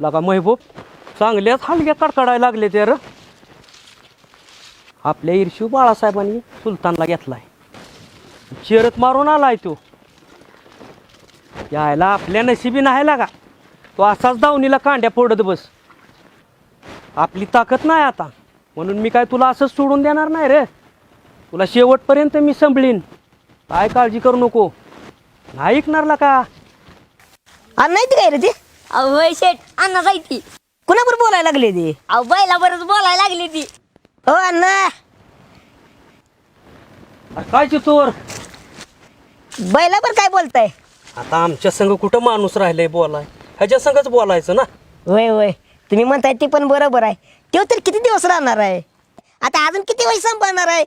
लगा महबूब? चांगल्याच हलग्या कडकडायला लागले ते र. आपल्या ईर्षू बाळासाहेबांनी सुलतानला घेतलाय. चिरत मारून आलाय तो. यायला आपल्या नशिबी नाही लागा. तो असाच दावणीला कांड्या फोडत बस. आपली ताकद नाही आता. म्हणून मी काय तुला असंच सोडून देणार नाही रे. तुला शेवटपर्यंत मी संभळीन. काय काळजी करू नको. नाही ऐकणारला का? आणि नाही ते काय रे ते? अहो होय शेठ अण्णा जायती कुणाबरोबर बोलायला लागले ते? अहो बैला बरंच बोलायला लागली ती. हो अण्णा. अरे काय चोर? बैलाबर काय बोलताय? आता आमच्या संघ कुठं माणूस राहिलाय बोलाय? ह्याच्या संघच बोलायचं ना? होय होय तुम्ही म्हणताय ते पण बरोबर आहे. तो तर किती दिवस राहणार आहे? आता अजून किती वेळ सांभाळणार आहे?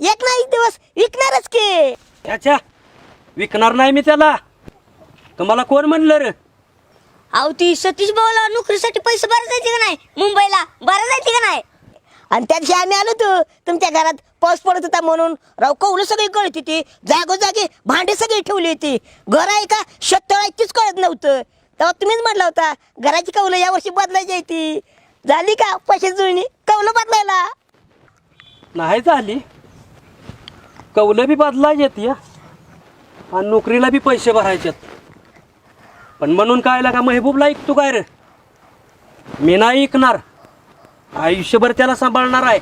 एक ना एक दिवस विकणारच की. ह्याच्या विकणार नाही मी त्याला. तुम्हाला कोण म्हणलं रे? अहो ती सतीश भाऊला नोकरीसाठी पैसे भरत जायचे का नाही? मुंबईला भरत जायचे का नाही? आणि त्या दिवशी आम्ही आलो होतो. तुमच्या घरात पाऊस पडत होता म्हणून. राव कौलं सगळी कळत होती. जागोजागी भांडी सगळी ठेवली होती. घर आहे का? शत्तळ आहे तीच कळत नव्हतं. तेव्हा तुम्हीच म्हटलं होता घराची कौलं यावर्षी बदलायची आहे ती. झाली का पैसे जुळणी? कौलं बदलायला. नाही झाली. कौलं बी बदलायची येते आणि नोकरीला बी पैसे भरायचेत पण म्हणून काय लागा महबूबला ऐकतो काय रे? मी नाही ऐकणार. आयुष्यभर त्याला सांभाळणार आहे.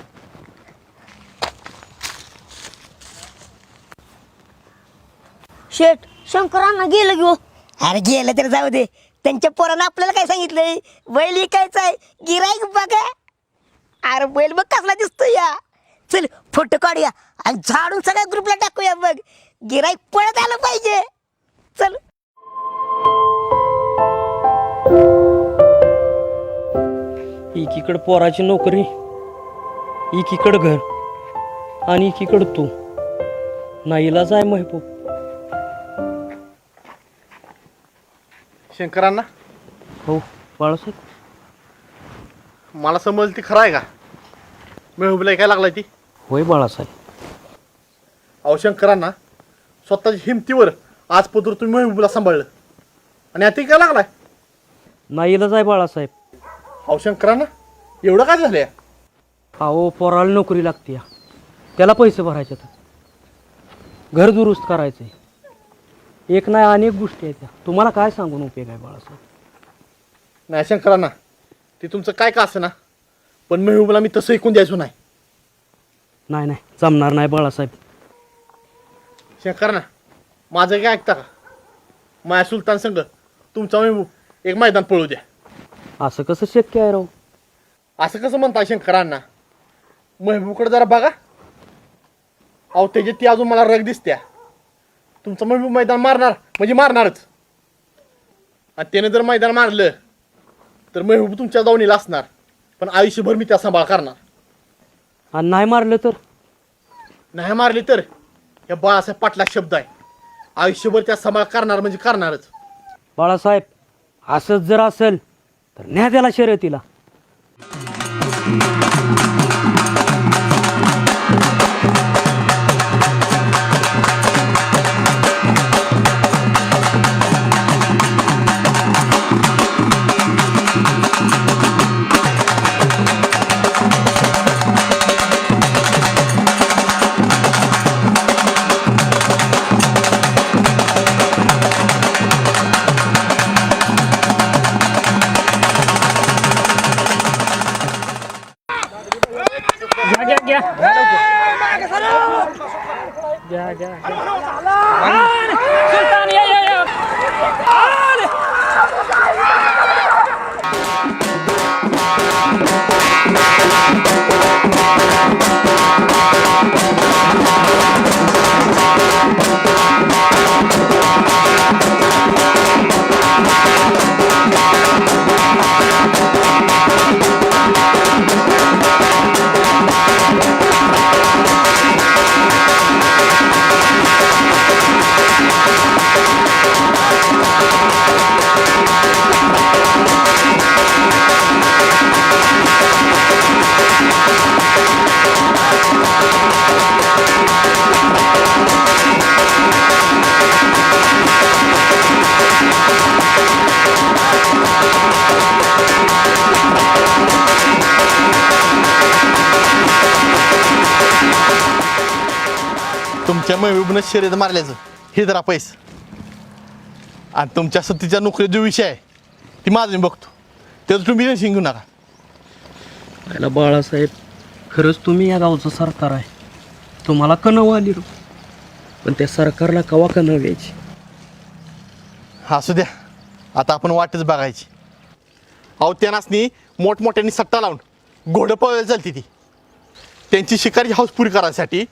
शेठ शंकर अण्णा गेलं घेऊ. अरे गेलं तर जाऊ दे. त्यांच्या पोरानं आपल्याला काय सांगितलंय? बैल विकायचा आहे. गिराईक बघा अरे बैल बघ कसला दिसतो या. चल फोटो काढूया. आणि झाडून सगळ्या ग्रुपला टाकूया बघ. गिराईक पळत आलं पाहिजे. चल. एकीकडं पोराची नोकरी एकीकडं घर आणि एकीकडं तू. नाईलाज आहे महबूब. शंकरांना? हो बाळासाहेब. मला समजलं ती खरं आहे का? मेहबूबला काय लागलाय ती? होय बाळासाहेब. अहो शंकरांना स्वतःच्या हिमतीवर आज पत्र तुम्ही मेहबूबला सांभाळलं. आणि आता काय लागलाय? नाईलाज आहे बाळासाहेब. अहो शंकरांना? एवढं काय झालंय? अहो पोराला नोकरी लागते त्याला पैसे भरायचे घर दुरुस्त करायचे एक नाही अनेक गोष्टी आहेत त्या. तुम्हाला काय सांगून उपयोग आहे बाळासाहेब? नाही शंकरांना ते तुमचं काय का असं ना पण मेहबूबला मी तसं ऐकून द्यायचो नाही. नाही नाही जमणार नाही बाळासाहेब. शंकरांना माझं काय ऐकता का? माया सुलतान संघ तुमचा मेहबूब एक मैदान पळू द्या. असं कसं शक्य आहे राव? असं कसं म्हणताय शंकरांना? महबूबकडे जरा बघा. अहो त्याच्यात ती अजून मला रग दिसत्या. तुमचं महबूब मैदान मारणार म्हणजे मारणारच. आणि त्याने जर मैदान मारलं तर महबूब तुमच्या दावणीला असणार. पण आयुष्यभर मी त्या सांभाळ करणार. आणि नाही मारलं तर? नाही मारली तर या बाळासाहेब पाटला शब्द आहे. आयुष्यभर त्या सांभाळ करणार म्हणजे करणारच. बाळासाहेब असंच जर असेल तर न्या त्याला शर्यतीला. घ्या. घ्या घ्या. तुमच्या महबूबनं शर्यत मारल्याचं. हे जरा पैसे. आणि तुमच्या सतीच्या नोकरी जो विषय आहे ती माझं मी बघतो. त्याचं तुम्ही टेन्शन घेऊ नका. याला बाळासाहेब खरंच तुम्ही या गावचं सरकार आहे. तुम्हाला कणव आली रो पण त्या सरकारला कवा कणव यायची असू द्या. आता आपण वाटच बघायची. अहो त्यांनासनी मोठमोठ्यांनी सट्टा लावून घोडं पळायला चालते ती. त्यांची शिकारी हाऊस पुरी करायसाठी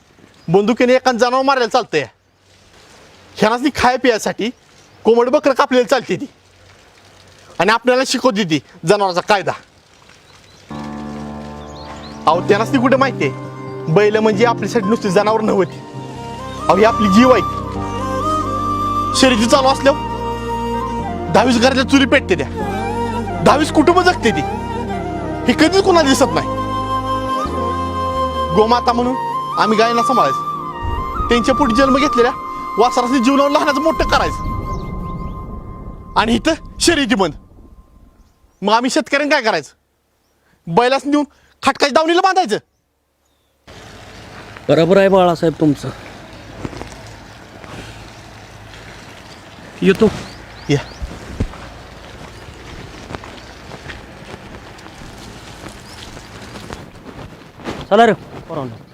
बंदुकीने एका जनावर मारायला चालतंय. ती खाय पियासाठी कोंबड बकरं कापलेलं चालते ती. आणि आपल्याला शिकवते ती जनावराचा कायदा. अहो त्यांनाच ती कुठे माहिती आहे? बैल म्हणजे आपल्यासाठी नुसती जनावर नव्हती अहो ही आपली जीव आहे. शरीर चालू असल्यावर दहावीस घरातल्या चुरी पेटते त्या. दहावीस कुटुंब जगते ती. हे कधीच कोणाला दिसत नाही. गोमाता म्हणून आम्ही गायींना सांभाळायचं. त्यांच्या पुढे जन्म घेतलेल्या वासरासनी जीव लावून लहानाचं मोठं करायचं. आणि इथं शर्यती बंद. मग आम्ही शेतकऱ्यांनी काय करायचं? बैलास नेऊन खटकाच्या दावणीला बांधायचं. बरोबर आहे बाळासाहेब तुमचं. येतो. या. चला रे पोरांनो.